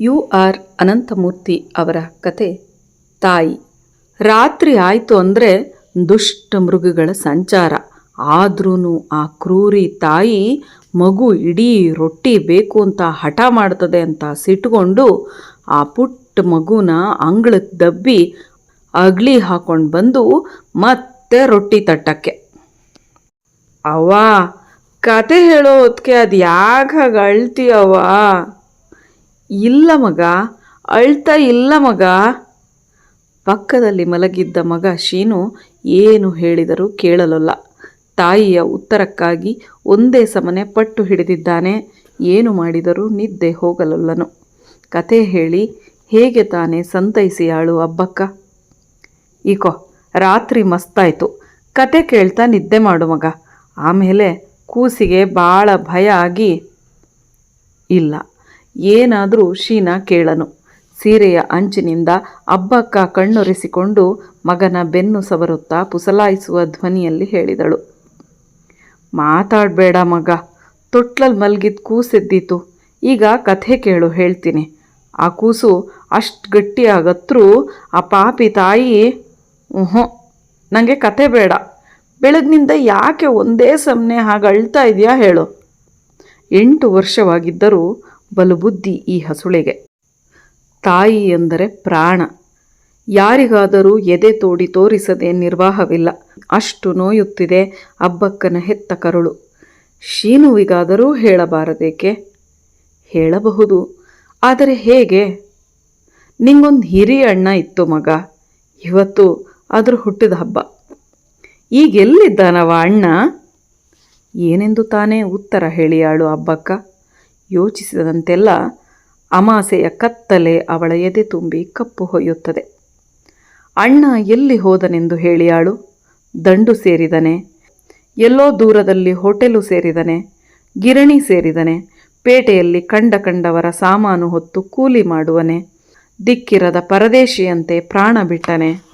You are Ananthamurthy ಅವರ ಕತೆ, ತಾಯಿ. ರಾತ್ರಿ ಆಯಿತು ಅಂದರೆ ದುಷ್ಟ ಮೃಗಗಳ ಸಂಚಾರ. ಆದ್ರೂ ಆ ಕ್ರೂರಿ ತಾಯಿ ಮಗು ಇಡೀ ರೊಟ್ಟಿ ಬೇಕು ಅಂತ ಹಠ ಮಾಡ್ತದೆ ಅಂತ ಸಿಟ್ಕೊಂಡು ಆ ಪುಟ್ಟ ಮಗುನ ಅಂಗಳಕ್ಕೆ ದಬ್ಬಿ ಅಗ್ಲಿ ಹಾಕೊಂಡು ಬಂದು ಮತ್ತೆ ರೊಟ್ಟಿ ತಟ್ಟಕ್ಕೆ. ಅವ್ವ, ಕತೆ ಹೇಳೋ ಹೊತ್ತಿಗೆ ಅದು ಯಾಕೆ ಹಾಗೆ ಅಳ್ತೀಯವ್ವ ಇಲ್ಲ ಮಗ, ಅಳ್ತಾ ಇಲ್ಲ ಮಗ. ಪಕ್ಕದಲ್ಲಿ ಮಲಗಿದ್ದ ಮಗ ಶೀನು ಏನು ಹೇಳಿದರೂ ಕೇಳಲಲ್ಲ. ತಾಯಿಯ ಉತ್ತರಕ್ಕಾಗಿ ಒಂದೇ ಸಮನೆ ಪಟ್ಟು ಹಿಡಿದಿದ್ದಾನೆ. ಏನು ಮಾಡಿದರೂ ನಿದ್ದೆ ಹೋಗಲೊಲ್ಲನು. ಕತೆ ಹೇಳಿ, ಹೇಗೆ ತಾನೇ ಸಂತೈಸಿಯಾಳು ಅಬ್ಬಕ್ಕ? ಈಕೋ, ರಾತ್ರಿ ಮಸ್ತಾಯಿತು. ಕತೆ ಕೇಳ್ತಾ ನಿದ್ದೆ ಮಾಡು ಮಗ. ಆಮೇಲೆ ಕೂಸಿಗೆ ಭಾಳ ಭಯ ಆಗಿ, ಇಲ್ಲ ಏನಾದರೂ ಶೀನಾ ಕೇಳನು. ಸೀರೆಯ ಅಂಚಿನಿಂದ ಅಬ್ಬಕ್ಕ ಕಣ್ಣೊರೆಸಿಕೊಂಡು ಮಗನ ಬೆನ್ನು ಸವರುತ್ತಾ ಪುಸಲಾಯಿಸುವ ಧ್ವನಿಯಲ್ಲಿ ಹೇಳಿದಳು. ಮಾತಾಡಬೇಡ ಮಗ. ತೊಟ್ಲಲ್ಲಿ ಮಲಗಿದ ಕೂಸೆದ್ದಿತು. ಈಗ ಕಥೆ ಕೇಳು, ಹೇಳ್ತೀನಿ. ಆ ಕೂಸು ಅಷ್ಟು ಗಟ್ಟಿಯಾಗತ್ರೂ ಆ ಪಾಪಿ ತಾಯಿ ಹ್ಞೂ ನನಗೆ ಕತೆ ಬೇಡ. ಬೆಳಗ್ನಿಂದ ಯಾಕೆ ಒಂದೇ ಸಮನೆ ಹಾಗೆ ಅಳ್ತಾ ಇದೆಯಾ ಹೇಳು. ಎಂಟು ವರ್ಷವಾಗಿದ್ದರೂ ಬಲು ಬುದ್ಧಿ ಈ ಹಸುಳೆಗೆ. ತಾಯಿ ಎಂದರೆ ಪ್ರಾಣ. ಯಾರಿಗಾದರೂ ಎದೆ ತೋಡಿ ತೋರಿಸದೆ ನಿರ್ವಾಹವಿಲ್ಲ. ಅಷ್ಟು ನೋಯುತ್ತಿದೆ ಅಬ್ಬಕ್ಕನ ಹೆತ್ತ ಕರುಳು. ಶೀನುವಿಗಾದರೂ ಹೇಳಬಾರದೇಕೆ? ಹೇಳಬಹುದು. ಆದರೆ ಹೇಗೆ? ನಿಂಗೊಂದು ಹಿರಿಯ ಅಣ್ಣ ಇತ್ತು ಮಗ. ಇವತ್ತು ಅದ್ರ ಹುಟ್ಟಿದ ಹಬ್ಬ. ಈಗೆಲ್ಲಿದ್ದಾನವ ಅಣ್ಣ? ಏನೆಂದು ತಾನೇ ಉತ್ತರ ಹೇಳಿಯಾಳು ಅಬ್ಬಕ್ಕ. ಯೋಚಿಸಿದಂತೆಲ್ಲ ಅಮಾಸೆಯ ಕತ್ತಲೆ ಅವಳ ಎದೆ ತುಂಬಿ ಕಪ್ಪು ಹೊಯ್ಯುತ್ತದೆ. ಅಣ್ಣ ಎಲ್ಲಿ ಹೋದನೆಂದು ಹೇಳಿಯಾಳು. ದಂಡು ಸೇರಿದನೆ. ಎಲ್ಲೋ ದೂರದಲ್ಲಿ ಹೋಟೆಲು ಸೇರಿದನೆ. ಗಿರಣಿ ಸೇರಿದನೆ. ಪೇಟೆಯಲ್ಲಿ ಕಂಡ ಕಂಡವರ ಸಾಮಾನು ಹೊತ್ತು ಕೂಲಿ ಮಾಡುವನೆ. ದಿಕ್ಕಿರದ ಪರದೇಶಿಯಂತೆ ಪ್ರಾಣ ಬಿಟ್ಟನೆ.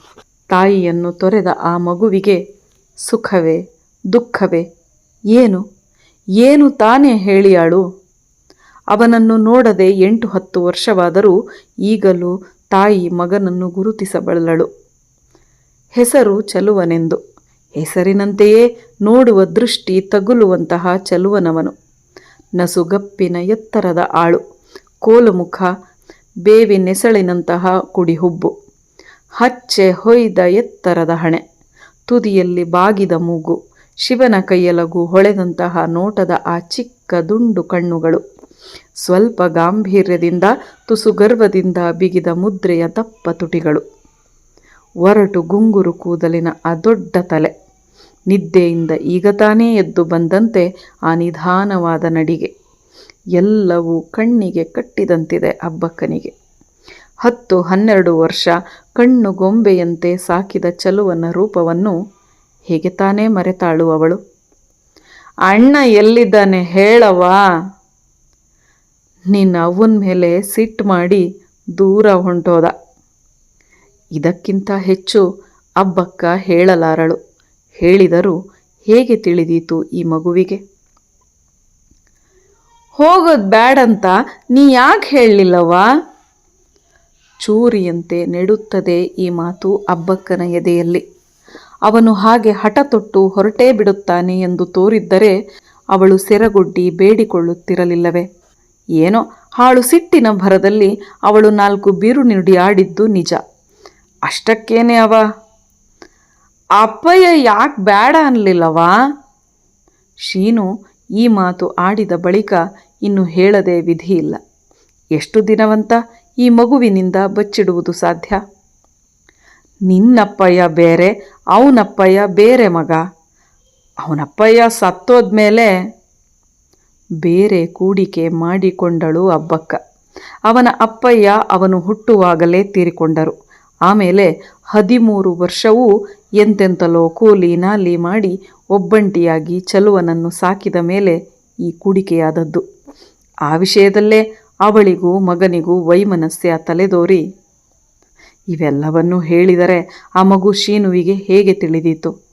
ತಾಯಿಯನ್ನು ತೊರೆದ ಆ ಮಗುವಿಗೆ ಸುಖವೇ, ದುಃಖವೇ, ಏನು? ಏನು ತಾನೇ ಹೇಳಿಯಾಳು? ಅವನನ್ನು ನೋಡದೆ ಎಂಟು ಹತ್ತು ವರ್ಷವಾದರೂ ಈಗಲೂ ತಾಯಿ ಮಗನನ್ನು ಗುರುತಿಸಬಲ್ಲಳು. ಹೆಸರು ಚಲುವನೆಂದು. ಹೆಸರಿನಂತೆಯೇ ನೋಡುವ ದೃಷ್ಟಿ ತಗುಲುವಂತಹ ಚಲುವನವನು. ನಸುಗಪ್ಪಿನ ಎತ್ತರದ ಆಳು, ಕೋಲುಮುಖ ಬೇವಿನೆಸಳಿನಂತಹ ಕುಡಿಹುಬ್ಬು, ಹಚ್ಚೆ ಹೊಯ್ದ ಎತ್ತರದ ಹಣೆ, ತುದಿಯಲ್ಲಿ ಬಾಗಿದ ಮೂಗು, ಶಿವನ ಕೈಯಲಗು ಹೊಳೆದಂತಹ ನೋಟದ ಆ ಚಿಕ್ಕ ದುಂಡು ಕಣ್ಣುಗಳು. ಸ್ವಲ್ಪ ಗಾಂಭೀರ್ಯದಿಂದ ತುಸು ಗರ್ವದಿಂದ ಬಿಗಿದ ಮುದ್ರೆಯ ದಪ್ಪ ತುಟಿಗಳು. ಒರಟು ಗುಂಗುರು ಕೂದಲಿನ ಆ ದೊಡ್ಡ ತಲೆ. ನಿದ್ದೆಯಿಂದ ಈಗ ತಾನೇ ಎದ್ದು ಬಂದಂತೆ ಆ ನಿಧಾನವಾದ ನಡಿಗೆ. ಎಲ್ಲವೂ ಕಣ್ಣಿಗೆ ಕಟ್ಟಿದಂತಿದೆ ಅಬ್ಬಕ್ಕನಿಗೆ. ಹತ್ತು ಹನ್ನೆರಡು ವರ್ಷ ಕಣ್ಣು ಗೊಂಬೆಯಂತೆ ಸಾಕಿದ ಚಲುವನ ರೂಪವನ್ನು ಹೇಗೆ ತಾನೇ ಮರೆತಾಳು ಅವಳು? ಅಣ್ಣ ಎಲ್ಲಿದ್ದಾನೆ ಹೇಳವಾ ನಿನ್ನ ಅವನ ಮೇಲೆ ಸಿಟ್ಟು ಮಾಡಿ ದೂರ ಹೊಂಟೋದ. ಇದಕ್ಕಿಂತ ಹೆಚ್ಚು ಅಬ್ಬಕ್ಕ ಹೇಳಲಾರಳು. ಹೇಳಿದರೂ ಹೇಗೆ ತಿಳಿದೀತು ಈ ಮಗುವಿಗೆ? ಹೋಗೋದು ಬ್ಯಾಡಂತ ನೀ ಯಾಕೆ ಹೇಳಲಿಲ್ಲವಾ ಚೂರಿಯಂತೆ ನೆಡುತ್ತದೆ ಈ ಮಾತು ಅಬ್ಬಕ್ಕನ ಎದೆಯಲ್ಲಿ. ಅವನು ಹಾಗೆ ಹಠ ತೊಟ್ಟು ಹೊರಟೇ ಬಿಡುತ್ತಾನೆ ಎಂದು ತೋರಿದ್ದರೆ ಅವಳು ಸೆರಗುಡ್ಡಿ ಬೇಡಿಕೊಳ್ಳುತ್ತಿರಲಿಲ್ಲವೇ. ಏನೋ ಹಾಳು ಸಿಟ್ಟಿನ ಭರದಲ್ಲಿ ಅವಳು ನಾಲ್ಕು ಬೀರು ನುಡಿಯಾಡಿದ್ದು ನಿಜ. ಅಷ್ಟಕ್ಕೇನೆ ಅವ? ಅಪ್ಪಯ್ಯ ಯಾಕೆ ಬೇಡ ಅನ್ನಲಿಲ್ಲವಾ ಶೀನು ಈ ಮಾತು ಆಡಿದ ಬಳಿಕ ಇನ್ನು ಹೇಳದೆ ಇಲ್ಲ. ಎಷ್ಟು ದಿನವಂತ ಈ ಮಗುವಿನಿಂದ ಬಚ್ಚಿಡುವುದು ಸಾಧ್ಯ? ನಿನ್ನಪ್ಪಯ್ಯ ಬೇರೆ, ಅವನಪ್ಪಯ್ಯ ಬೇರೆ ಮಗ. ಅವನಪ್ಪಯ್ಯ ಸತ್ತೋದ್ಮೇಲೆ ಬೇರೆ ಕೂಡಿಕೆ ಮಾಡಿಕೊಂಡಳು ಅಬ್ಬಕ್ಕ. ಅವನ ಅಪ್ಪಯ್ಯ ಅವನು ಹುಟ್ಟುವಾಗಲೇ ತೀರಿಕೊಂಡರು. ಆಮೇಲೆ ಹದಿಮೂರು ವರ್ಷವೂ ಎಂತೆಂತಲೋ ಕೂಲಿ ನಾಲಿ ಮಾಡಿ ಒಬ್ಬಂಟಿಯಾಗಿ ಚಲುವನನ್ನು ಸಾಕಿದ ಮೇಲೆ ಈ ಕೂಡಿಕೆಯಾದದ್ದು. ಆ ವಿಷಯದಲ್ಲೇ ಅವಳಿಗೂ ಮಗನಿಗೂ ವೈಮನಸ್ಯ ತಲೆದೋರಿ. ಇವೆಲ್ಲವನ್ನೂ ಹೇಳಿದರೆ ಆ ಮಗು ಶೀನುವಿಗೆ ಹೇಗೆ ತಿಳಿದೀತು?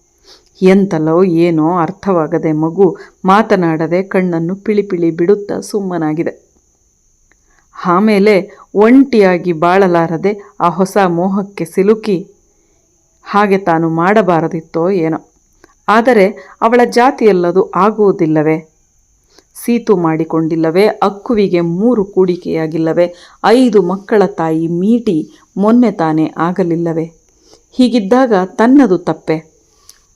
ಎಂತಲೋ ಏನೋ ಅರ್ಥವಾಗದೆ ಮಗು ಮಾತನಾಡದೆ ಕಣ್ಣನ್ನು ಪಿಳಿಪಿಳಿ ಬಿಡುತ್ತಾ ಸುಮ್ಮನಾಗಿದೆ. ಆಮೇಲೆ ಒಂಟಿಯಾಗಿ ಬಾಳಲಾರದೆ ಆ ಹೊಸ ಮೋಹಕ್ಕೆ ಸಿಲುಕಿ, ಹಾಗೆ ತಾನು ಮಾಡಬಾರದಿತ್ತೋ ಏನೋ. ಆದರೆ ಅವಳ ಜಾತಿಯಲ್ಲದು ಆಗುವುದಿಲ್ಲವೇ? ಸೀತು ಮಾಡಿಕೊಂಡಿಲ್ಲವೇ? ಅಕ್ಕುವಿಗೆ ಮೂರು ಕೂಡಿಕೆಯಾಗಿಲ್ಲವೇ? ಐದು ಮಕ್ಕಳ ತಾಯಿ ಮೀಟಿ ಮೊನ್ನೆ ತಾನೇ ಆಗಲಿಲ್ಲವೇ? ಹೀಗಿದ್ದಾಗ ತನ್ನದು ತಪ್ಪೆ.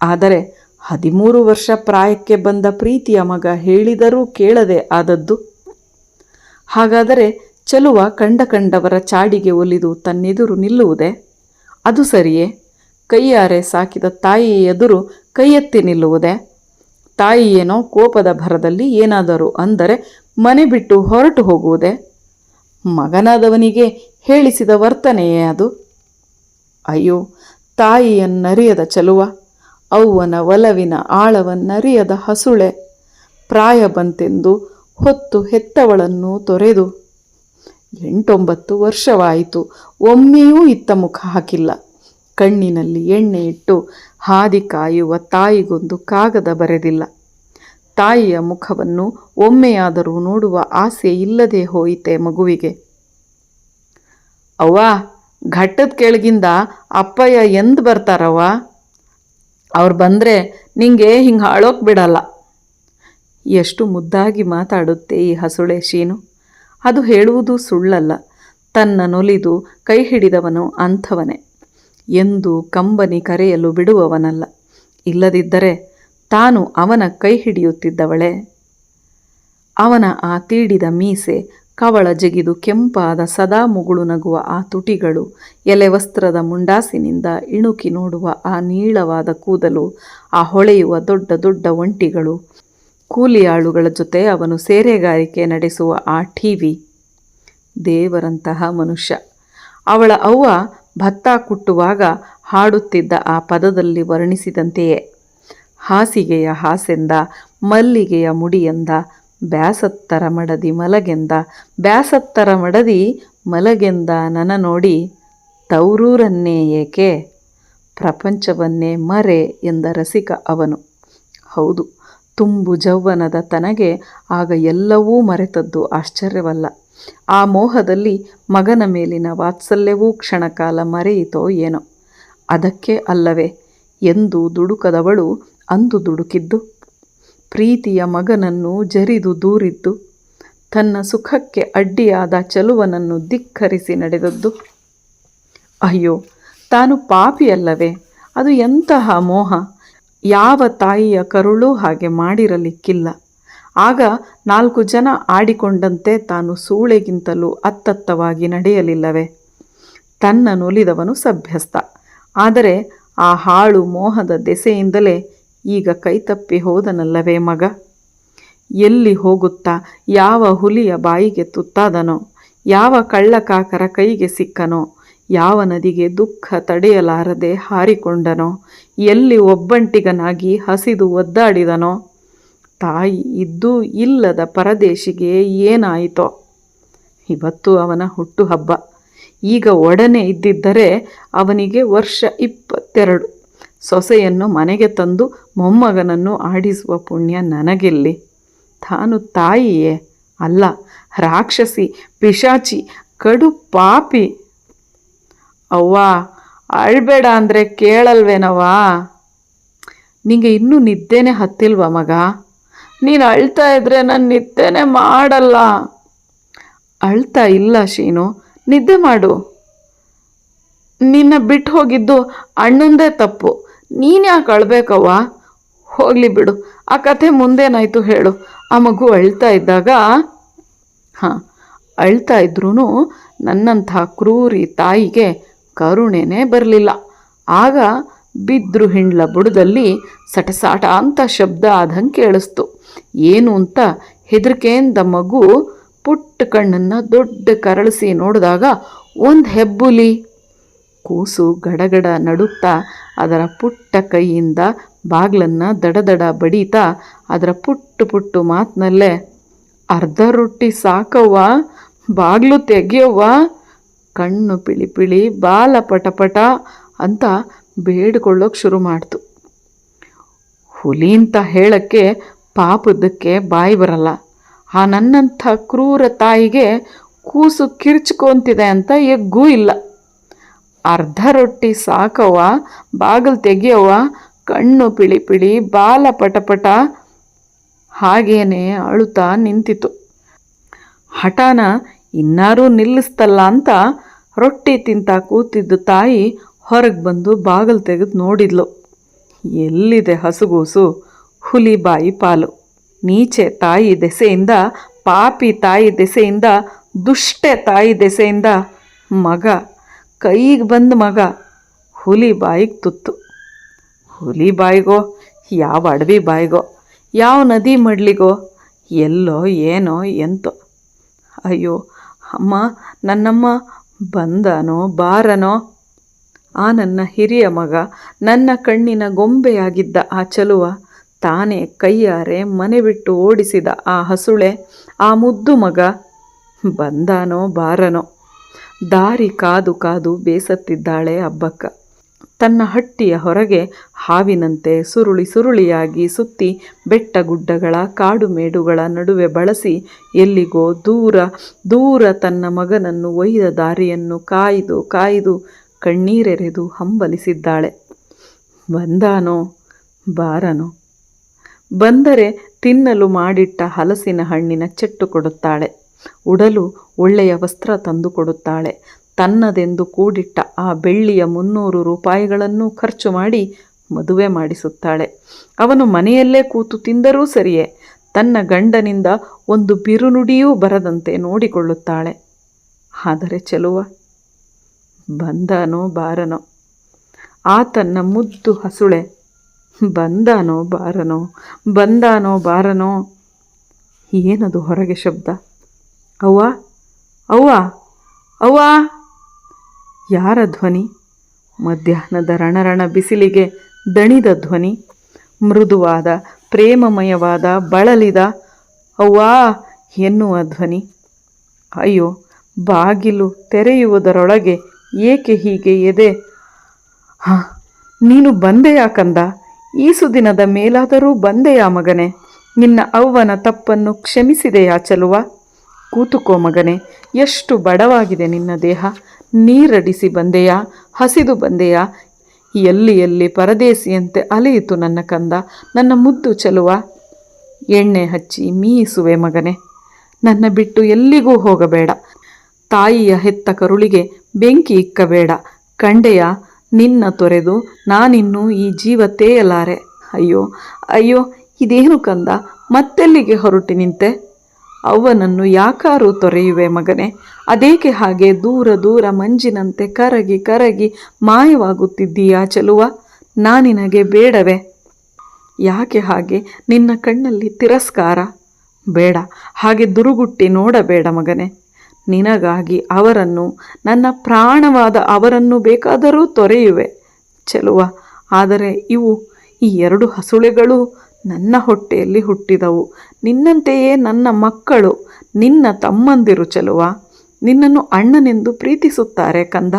ಆದರೆ ಹದಿಮೂರು ವರ್ಷ ಪ್ರಾಯಕ್ಕೆ ಬಂದ ಪ್ರೀತಿಯ ಮಗ ಹೇಳಿದರೂ ಕೇಳದೆ ಆದದ್ದು? ಹಾಗಾದರೆ ಚಲುವ ಕಂಡ ಕಂಡವರ ಚಾಡಿಗೆ ಒಲಿದು ತನ್ನೆದುರು ನಿಲ್ಲುವುದೇ? ಅದು ಸರಿಯೇ. ಕೈಯಾರೆ ಸಾಕಿದ ತಾಯಿ ಎದುರು ಕೈಯೆತ್ತಿ ನಿಲ್ಲುವುದೇ? ತಾಯಿಯೇನೋ ಕೋಪದ ಭರದಲ್ಲಿ ಏನಾದರೂ ಅಂದರೆ ಮನೆ ಬಿಟ್ಟು ಹೊರಟು ಹೋಗುವುದೇ? ಮಗನಾದವನಿಗೆ ಹೇಳಿಸಿದ ವರ್ತನೆಯೇ ಅದು? ಅಯ್ಯೋ, ತಾಯಿಯನ್ನರಿಯದ ಚಲುವ. ಅವ್ವನ ಒಲವಿನ ಆಳವನ್ನರಿಯದ ಹಸುಳೆ ಪ್ರಾಯ ಬಂತೆಂದು ಹೊತ್ತು ಹೆತ್ತವಳನ್ನು ತೊರೆದು. ಎಂಟೊಂಬತ್ತು ವರ್ಷವಾಯಿತು, ಒಮ್ಮೆಯೂ ಇತ್ತ ಮುಖ ಹಾಕಿಲ್ಲ. ಕಣ್ಣಿನಲ್ಲಿ ಎಣ್ಣೆ ಇಟ್ಟು ಹಾದಿ ಕಾಯುವ ತಾಯಿಗೊಂದು ಕಾಗದ ಬರೆದಿಲ್ಲ. ತಾಯಿಯ ಮುಖವನ್ನು ಒಮ್ಮೆಯಾದರೂ ನೋಡುವ ಆಸೆ ಇಲ್ಲದೆ ಹೋಯಿತೆ ಮಗುವಿಗೆ. ಅವ್ವ, ಘಟ್ಟದ ಕೆಳಗಿಂದ ಅಪ್ಪಯ್ಯ ಎಂದ್ ಬರ್ತಾರವ್ವ? ಅವ್ರು ಬಂದರೆ, ನಿಂಗೆ ಹಿಂಗೆ ಹಾಳೋಕ್ ಬಿಡಲ್ಲ. ಎಷ್ಟು ಮುದ್ದಾಗಿ ಮಾತಾಡುತ್ತೆ ಈ ಹಸುಳೆ ಶೀನು. ಅದು ಹೇಳುವುದು ಸುಳ್ಳಲ್ಲ. ತನ್ನ ನೊಲಿದು ಕೈ ಹಿಡಿದವನು ಅಂಥವನೇ. ಎಂದು ಕಂಬನಿ ಕರೆಯಲು ಬಿಡುವವನಲ್ಲ. ಇಲ್ಲದಿದ್ದರೆ ತಾನು ಅವನ ಕೈ ಹಿಡಿಯುತ್ತಿದ್ದವಳೆ. ಅವನ ಆ ತೀಡಿದ ಮೀಸೆ ಕವಳ ಜಗಿದು ಕೆಂಪಾದ ಸದಾ ಮುಗುಳು ನಗುವ ಆ ತುಟಿಗಳು, ಎಲೆ ವಸ್ತ್ರದ ಮುಂಡಾಸಿನಿಂದ ಇಣುಕಿ ನೋಡುವ ಆ ನೀಳವಾದ ಕೂದಲು, ಆ ಹೊಳೆಯುವ ದೊಡ್ಡ ದೊಡ್ಡ ಒಂಟಿಗಳು. ಕೂಲಿಯಾಳುಗಳ ಜೊತೆ ಅವನು ಸೇರೆಗಾರಿಕೆ ನಡೆಸುವ ಆ ಟಿವಿ ದೇವರಂತಹ ಮನುಷ್ಯ. ಅವಳ ಅವ್ವ ಭತ್ತ ಕುಟ್ಟುವಾಗ ಹಾಡುತ್ತಿದ್ದ ಆ ಪದದಲ್ಲಿ ವರ್ಣಿಸಿದಂತೆಯೇ. ಹಾಸಿಗೆಯ ಹಾಸೆಂದ, ಮಲ್ಲಿಗೆಯ ಮುಡಿಯಂದ ಬ್ಯಾಸತ್ತರ ಮಡದಿ ಮಲಗೆಂದ. ಬ್ಯಾಸತ್ತರ ಮಡದಿ ಮಲಗೆಂದ ನನ ನೋಡಿ ತೌರೂರನ್ನೇ ಏಕೆ? ಪ್ರಪಂಚವನ್ನೇ ಮರೆ ಎಂದ ರಸಿಕ ಅವನು. ಹೌದು, ತುಂಬು ಜೌವನದ ತನಗೆ ಆಗ ಎಲ್ಲವೂ ಮರೆತದ್ದು ಆಶ್ಚರ್ಯವಲ್ಲ. ಆ ಮೋಹದಲ್ಲಿ ಮಗನ ಮೇಲಿನ ವಾತ್ಸಲ್ಯವೂ ಕ್ಷಣಕಾಲ ಮರೆಯಿತೋ ಏನೋ. ಅದಕ್ಕೆ ಅಲ್ಲವೇ, ಎಂದು ದುಡುಕದವಳು ಅಂದು ದುಡುಕಿದ್ದು ಪ್ರೀತಿಯ ಮಗನನ್ನು ಜರಿದು ದೂರಿದ್ದು, ತನ್ನ ಸುಖಕ್ಕೆ ಅಡ್ಡಿಯಾದ ಚಲುವನನ್ನು ಧಿಕ್ಕರಿಸಿ ನಡೆದದ್ದು. ಅಯ್ಯೋ, ತಾನು ಪಾಪಿಯಲ್ಲವೇ? ಅದು ಎಂತಹ ಮೋಹ! ಯಾವ ತಾಯಿಯ ಕರುಳೂ ಹಾಗೆ ಮಾಡಿರಲಿಕ್ಕಿಲ್ಲ. ಆಗ ನಾಲ್ಕು ಜನ ಆಡಿಕೊಂಡಂತೆ ತಾನು ಸೂಳೆಗಿಂತಲೂ ಅತ್ತತ್ತವಾಗಿ ನಡೆಯಲಿಲ್ಲವೇ? ತನ್ನ ನೊಲಿದವನು ಸಭ್ಯಸ್ಥ. ಆದರೆ ಆ ಹಾಳು ಮೋಹದ ದೆಸೆಯಿಂದಲೇ ಈಗ ಕೈತಪ್ಪಿ ಹೋದನಲ್ಲವೇ ಮಗ? ಎಲ್ಲಿ ಹೋಗುತ್ತಾ? ಯಾವ ಹುಲಿಯ ಬಾಯಿಗೆ ತುತ್ತಾದನೋ? ಯಾವ ಕಳ್ಳಕಾಕರ ಕೈಗೆ ಸಿಕ್ಕನೋ? ಯಾವ ನದಿಗೆ ದುಃಖ ತಡೆಯಲಾರದೆ ಹಾರಿಕೊಂಡನೋ? ಎಲ್ಲಿ ಒಬ್ಬಂಟಿಗನಾಗಿ ಹಸಿದು ಒದ್ದಾಡಿದನೋ? ತಾಯಿ ಇದ್ದೂ ಇಲ್ಲದ ಪರದೇಶಿಗೆ ಏನಾಯಿತೋ? ಇವತ್ತು ಅವನ ಹುಟ್ಟುಹಬ್ಬ. ಈಗ ಒಡನೆ ಇದ್ದಿದ್ದರೆ ಅವನಿಗೆ ವರ್ಷ ಇಪ್ಪತ್ತೆರಡು. ಸೊಸೆಯನ್ನು ಮನೆಗೆ ತಂದು ಮೊಮ್ಮಗನನ್ನು ಆಡಿಸುವ ಪುಣ್ಯ ನನಗೆಲ್ಲಿ. ತಾನು ತಾಯಿಯೇ ಅಲ್ಲ, ರಾಕ್ಷಸಿ, ಪಿಶಾಚಿ, ಕಡು ಪಾಪಿ. ಅವ್ವ, ಅಳ್ಬೇಡ ಅಂದರೆ ಕೇಳಲ್ವೇನವ್ವಾ? ನಿಂಗೆ ಇನ್ನೂ ನಿದ್ದೆನೇ ಹತ್ತಿಲ್ವ ಮಗ? ನೀನು ಅಳ್ತಾ ಇದ್ರೆ ನಾನು ನಿದ್ದೆನೇ ಮಾಡಲ್ಲ. ಅಳ್ತಾ ಇಲ್ಲ ಶೀನು, ನಿದ್ದೆ ಮಾಡು. ನಿನ್ನ ಬಿಟ್ಟು ಹೋಗಿದ್ದು ಅಣ್ಣಂದೇ ತಪ್ಪು. ನೀನು ಯಾಕೆ ಅಳ್ಬೇಕವ್ವ? ಹೋಗಲಿ ಬಿಡು. ಆ ಕಥೆ ಮುಂದೇನಾಯಿತು ಹೇಳು. ಆ ಮಗು ಅಳ್ತಾ ಇದ್ದಾಗ, ಹಾಂ, ಅಳ್ತಾ ಇದ್ರೂ ನನ್ನಂಥ ಕ್ರೂರಿ ತಾಯಿಗೆ ಕರುಣೆನೇ ಬರಲಿಲ್ಲ. ಆಗ ಬಿದ್ರು ಹಿಂಡ್ಲ ಬುಡದಲ್ಲಿ ಸಟಸಾಟ ಅಂತ ಶಬ್ದ ಆದಂಗೆ ಕೇಳಿಸ್ತು. ಏನು ಅಂತ ಹೆದರಿಕೆಯಿಂದ ಮಗು ಪುಟ್ಟ ಕಣ್ಣನ್ನು ದೊಡ್ಡ ಕರಳಿಸಿ ನೋಡಿದಾಗ, ಒಂದು ಹೆಬ್ಬುಲಿ! ಕೂಸು ಗಡಗಡ ನಡುತ್ತಾ ಅದರ ಪುಟ್ಟ ಕೈಯಿಂದ ಬಾಗ್ಲನ್ನು ದಡದಡ ಬಡೀತಾ ಅದರ ಪುಟ್ಟು ಪುಟ್ಟು ಮಾತಿನಲ್ಲೇ, ಅರ್ಧ ರೊಟ್ಟಿ ಸಾಕವ್ವ? ಬಾಗ್ಲು ತೆಗೆಯವ್ವ? ಕಣ್ಣು ಪಿಳಿ ಪಿಳಿ ಬಾಲ ಪಟಪಟ ಅಂತ ಬೇಡ್ಕೊಳ್ಳೋಕೆ ಶುರು ಮಾಡ್ತು. ಹುಲಿ ಅಂತ ಹೇಳಕ್ಕೆ ಪಾಪದಕ್ಕೆ ಬಾಯಿ ಬರಲ್ಲ. ಆ ನನ್ನಂಥ ಕ್ರೂರ ತಾಯಿಗೆ ಕೂಸು ಕಿರ್ಚ್ಕೊಂತಿದೆ ಅಂತ ಎಗ್ಗೂ ಇಲ್ಲ. ಅರ್ಧ ರೊಟ್ಟಿ ಸಾಕವ್ವ, ಬಾಗಿಲು ತೆಗಿಯವ್ವ, ಕಣ್ಣು ಪಿಳಿ ಪಿಳಿ, ಬಾಲ ಪಟಪಟ ಹಾಗೇನೆ ಅಳುತ್ತಾ ನಿಂತಿತು ಹಠಾನ ಇನ್ನಾರೂ ನಿಲ್ಲಿಸ್ತಲ್ಲ ಅಂತ ರೊಟ್ಟಿ ತಿಂತ ಕೂತಿದ್ದ ತಾಯಿ ಹೊರಗೆ ಬಂದು ಬಾಗಿಲು ತೆಗೆದು ನೋಡಿದ್ಲು. ಎಲ್ಲಿದೆ ಹಸುಗೂಸು? ಹುಲಿ ಬಾಯಿ ಪಾಲು. ನೀಚೆ ತಾಯಿ ದೆಸೆಯಿಂದ, ಪಾಪಿ ತಾಯಿ ದೆಸೆಯಿಂದ, ದುಷ್ಟೆ ತಾಯಿ ದೆಸೆಯಿಂದ ಮಗ ಕೈಗೆ ಬಂದ ಮಗ ಹುಲಿ ಬಾಯಿಗೆ ತುತ್ತು. ಹುಲಿ ಬಾಯಿಗೋ, ಯಾವ ಅಡವಿ ಬಾಯಿಗೋ, ಯಾವ ನದಿ ಮಡ್ಲಿಗೋ, ಎಲ್ಲೋ ಏನೋ ಎಂತೋ. ಅಯ್ಯೋ, ಅಮ್ಮ, ನನ್ನಮ್ಮ ಬಂದನೋ, ಬಾರನೋ? ಆ ನನ್ನ ಹಿರಿಯ ಮಗ, ನನ್ನ ಕಣ್ಣಿನ ಗೊಂಬೆಯಾಗಿದ್ದ ಆ ಚಲುವ, ತಾನೇ ಕೈಯಾರೆ ಮನೆ ಬಿಟ್ಟು ಓಡಿಸಿದ ಆ ಹಸುಳೆ, ಆ ಮುದ್ದು ಮಗ ಬಂದಾನೋ, ಬಾರನೋ? ದಾರಿ ಕಾದು ಕಾದು ಬೇಸತ್ತಿದ್ದಾಳೆ ಅಬ್ಬಕ್ಕ. ತನ್ನ ಹಟ್ಟಿಯ ಹೊರಗೆ ಹಾವಿನಂತೆ ಸುರುಳಿ ಸುರುಳಿಯಾಗಿ ಸುತ್ತಿ ಬೆಟ್ಟ ಗುಡ್ಡಗಳ, ಕಾಡು ಮೇಡುಗಳ ನಡುವೆ ಬಳಸಿ ಎಲ್ಲಿಗೋ ದೂರ ದೂರ ತನ್ನ ಮಗನನ್ನು ಒಯ್ದ ದಾರಿಯನ್ನು ಕಾಯ್ದು ಕಾಯ್ದು ಕಣ್ಣೀರೆರೆದು ಹಂಬಲಿಸಿದ್ದಾಳೆ. ಬಂದಾನೋ, ಬಾರನೋ? ಬಂದರೆ ತಿನ್ನಲು ಮಾಡಿಟ್ಟ ಹಲಸಿನ ಹಣ್ಣಿನ ಚೆಟ್ಟು ಕೊಡುತ್ತಾಳೆ. ಉಡಲು ಒಳ್ಳೆಯ ವಸ್ತ್ರ ತಂದುಕೊಡುತ್ತಾಳೆ ತನ್ನದೆಂದು ಕೂಡಿಟ್ಟ ಆ ಬೆಳ್ಳಿಯ ಮುನ್ನೂರು ರೂಪಾಯಿಗಳನ್ನು ಖರ್ಚು ಮಾಡಿ ಮದುವೆ ಮಾಡಿಸುತ್ತಾಳೆ. ಅವನು ಮನೆಯಲ್ಲೇ ಕೂತು ತಿಂದರೂ ಸರಿಯೇ. ತನ್ನ ಗಂಡನಿಂದ ಒಂದು ಬಿರುನುಡಿಯೂ ಬರದಂತೆ ನೋಡಿಕೊಳ್ಳುತ್ತಾಳೆ. ಆದರೆ ಚೆಲುವ, ಬಂದನೋ ಬಾರನೋ? ಆ ತನ್ನ ಮುದ್ದು ಹಸುಳೆ, ಬಂದಾನೋ ಬಾರನೋ? ಬಂದಾನೋ ಬಾರನೋ? ಏನದು ಹೊರಗೆ ಶಬ್ದ? ಅವ್ವ ಅವ್ವ ಅವ್ವ. ಯಾರ ಧ್ವನಿ? ಮಧ್ಯಾಹ್ನದ ರಣರಣ ಬಿಸಿಲಿಗೆ ದಣಿದ ಧ್ವನಿ. ಮೃದುವಾದ, ಪ್ರೇಮಮಯವಾದ, ಬಳಲಿದ ಅವ್ವಾ ಎನ್ನುವ ಧ್ವನಿ. ಅಯ್ಯೋ, ಬಾಗಿಲು ತೆರೆಯುವುದರೊಳಗೆ ಏಕೆ ಹೀಗೆ ಎದೆ? ಹಾ, ನೀನು ಬಂದೆಯಾ ಕಂದ ಈ ಸುದಿನದ ಮೇಲಾದರೂ ಬಂದೆಯಾ ಮಗನೇ? ನಿನ್ನ ಅವ್ವನ ತಪ್ಪನ್ನು ಕ್ಷಮಿಸಿದೆಯಾ ಚಲುವ? ಕೂತುಕೋ ಮಗನೆ, ಎಷ್ಟು ಬಡವಾಗಿದೆ ನಿನ್ನ ದೇಹ. ನೀರಡಿಸಿ ಬಂದೆಯಾ, ಹಸಿದು ಬಂದೆಯಾ? ಎಲ್ಲಿ ಎಲ್ಲಿ ಪರದೇಸಿಯಂತೆ ಅಲೆಯಿತು ನನ್ನ ಕಂದ. ನನ್ನ ಮುದ್ದು ಚಲುವ. ಎಣ್ಣೆ ಹಚ್ಚಿ ಮೀಸುವೆ ಮಗನೆ, ನನ್ನ ಬಿಟ್ಟು ಎಲ್ಲಿಗೂ ಹೋಗಬೇಡ. ತಾಯಿಯ ಹೆತ್ತ ಕರುಳಿಗೆ ಬೆಂಕಿ ಇಕ್ಕಬೇಡ. ಕಂಡೆಯ, ನಿನ್ನ ತೊರೆದು ನಾನಿನ್ನು ಈ ಜೀವ ತೇಯಲಾರೆ. ಅಯ್ಯೋ ಅಯ್ಯೋ, ಇದೇನು ಕಂದ? ಮತ್ತೆಲ್ಲಿಗೆ ಹೊರಟಿ ನಿಂತೆ? ಅವ್ವನನ್ನು ಯಾಕಾರು ತೊರೆಯುವೆ ಮಗನೇ? ಅದೇಕೆ ಹಾಗೆ ದೂರ ದೂರ ಮಂಜಿನಂತೆ ಕರಗಿ ಕರಗಿ ಮಾಯವಾಗುತ್ತಿದ್ದೀಯಾ ಚಲುವ? ನಾನಿನಗೆ ಬೇಡವೆ? ಯಾಕೆ ಹಾಗೆ? ನಿನ್ನ ಕಣ್ಣಲ್ಲಿ ತಿರಸ್ಕಾರ? ಬೇಡ, ಹಾಗೆ ದುರುಗುಟ್ಟಿ ನೋಡಬೇಡ ಮಗನೇ. ನಿನಗಾಗಿ ಅವರನ್ನು, ನನ್ನ ಪ್ರಾಣವಾದ ಅವರನ್ನು ಬೇಕಾದರೂ ತೊರೆಯುವೆ ಚೆಲುವ. ಆದರೆ ಇವು ಈ ಎರಡು ಹಸುಳೆಗಳು ನನ್ನ ಹೊಟ್ಟೆಯಲ್ಲಿ ಹುಟ್ಟಿದವು. ನಿನ್ನಂತೆಯೇ ನನ್ನ ಮಕ್ಕಳು, ನಿನ್ನ ತಮ್ಮಂದಿರು ಚೆಲುವ. ನಿನ್ನನ್ನು ಅಣ್ಣನೆಂದು ಪ್ರೀತಿಸುತ್ತಾರೆ ಕಂದ.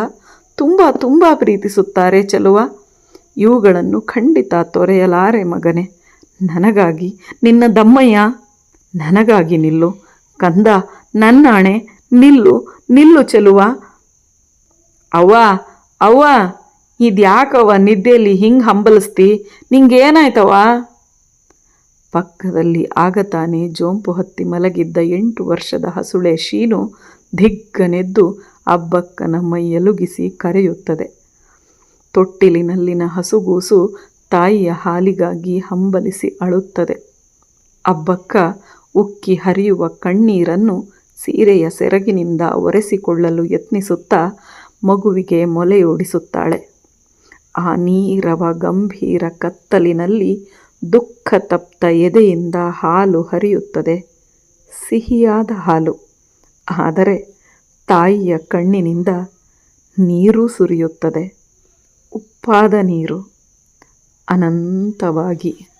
ತುಂಬ ತುಂಬ ಪ್ರೀತಿಸುತ್ತಾರೆ ಚೆಲುವ. ಇವುಗಳನ್ನು ಖಂಡಿತ ತೊರೆಯಲಾರೆ ಮಗನೇ. ನನಗಾಗಿ ನಿನ್ನ ದಮ್ಮಯ್ಯ, ನನಗಾಗಿ ನಿಲ್ಲು. ಕಂದ, ನನ್ನಾಣೆ, ನಿಲ್ಲು ನಿಲ್ಲು ಚೆಲುವ. ಅವ್ವ ಅವ್ವ, ಇದ್ಯಾಕವ್ವ ನಿದ್ದೆಯಲ್ಲಿ ಹಿಂಗೆ ಹಂಬಲಿಸ್ತಿ? ನಿಂಗೇನಾಯ್ತವ್ವ? ಪಕ್ಕದಲ್ಲಿ ಆಗತಾನೆ ಜೋಂಪು ಹತ್ತಿ ಮಲಗಿದ್ದ ಎಂಟು ವರ್ಷದ ಹಸುಳೆ ಶೀನು ದಿಗ್ಗನೆದ್ದು ಅಬ್ಬಕ್ಕನ ಮೈಯಲುಗಿಸಿ ಕರೆಯುತ್ತದೆ. ತೊಟ್ಟಿಲಿನಲ್ಲಿನ ಹಸುಗೂಸು ತಾಯಿಯ ಹಾಲಿಗಾಗಿ ಹಂಬಲಿಸಿ ಅಳುತ್ತದೆ. ಅಬ್ಬಕ್ಕ ಉಕ್ಕಿ ಹರಿಯುವ ಕಣ್ಣೀರನ್ನು ಸೀರೆಯ ಸೆರಗಿನಿಂದ ಒರೆಸಿಕೊಳ್ಳಲು ಯತ್ನಿಸುತ್ತಾ ಮಗುವಿಗೆ ಮೊಲೆಯೋಡಿಸುತ್ತಾಳೆ. ಆ ನೀರವ ಗಂಭೀರ ಕತ್ತಲಿನಲ್ಲಿ ದುಃಖ ತಪ್ತ ಎದೆಯಿಂದ ಹಾಲು ಹರಿಯುತ್ತದೆ. ಸಿಹಿಯಾದ ಹಾಲು. ಆದರೆ ತಾಯಿಯ ಕಣ್ಣಿನಿಂದ ನೀರು ಸುರಿಯುತ್ತದೆ. ಉಪ್ಪಾದ ನೀರು ಅನಂತವಾಗಿ